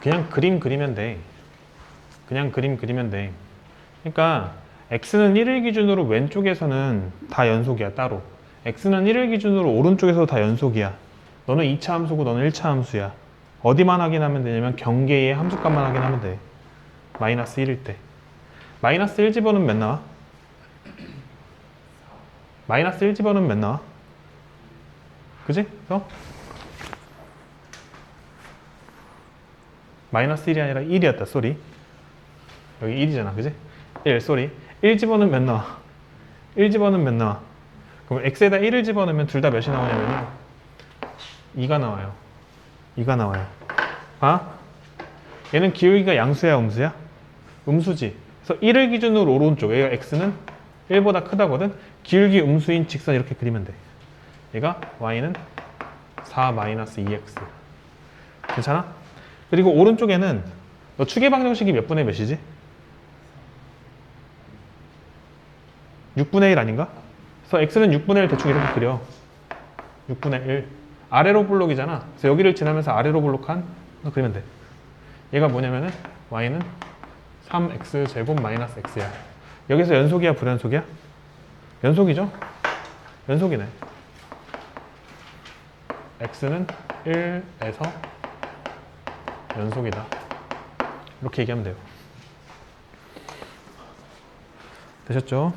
그냥 그림 그리면 돼. 그냥 그림 그리면 돼. 그러니까 x는 1을 기준으로 왼쪽에서는 다 연속이야 따로. x는 1을 기준으로 오른쪽에서 다 연속이야. 너는 2차 함수고 너는 1차 함수야. 어디만 확인하면 되냐면 경계의 함수값만 확인하면 돼. 마이너스 1일 때. 마이너스 1 집어넣으면 몇 나와? 마이너스 1 집어넣으면 몇 나와? 그지? 어? 마이너스 1이 아니라 1이었다, 쏘리. 여기 1이잖아, 그지? 1, 쏘리. 1 집어넣으면 몇 나와? 1 집어넣으면 몇 나와? 그럼 x에다 1을 집어넣으면 둘 다 몇이 나오냐면요. 2가 나와요. 2가 나와요. 아? 얘는 기울기가 양수야, 음수야? 음수지. 그래서 1을 기준으로 오른쪽, 얘가 x는 1보다 크다거든? 기울기 음수인 직선 이렇게 그리면 돼. 얘가 y는 4-2x. 괜찮아? 그리고 오른쪽에는 너 추계 방정식이 몇 분의 몇이지? 6분의 1 아닌가? 그래서 x는 6분의 1 대충 이렇게 그려. 6분의 1. 아래로 블록이잖아. 그래서 여기를 지나면서 아래로 블록한 거 그리면 돼. 얘가 뭐냐면은 y는 3x 제곱 마이너스 x야. 여기서 연속이야, 불연속이야? 연속이죠? 연속이네. x는 1에서 연속이다. 이렇게 얘기하면 돼요. 되셨죠?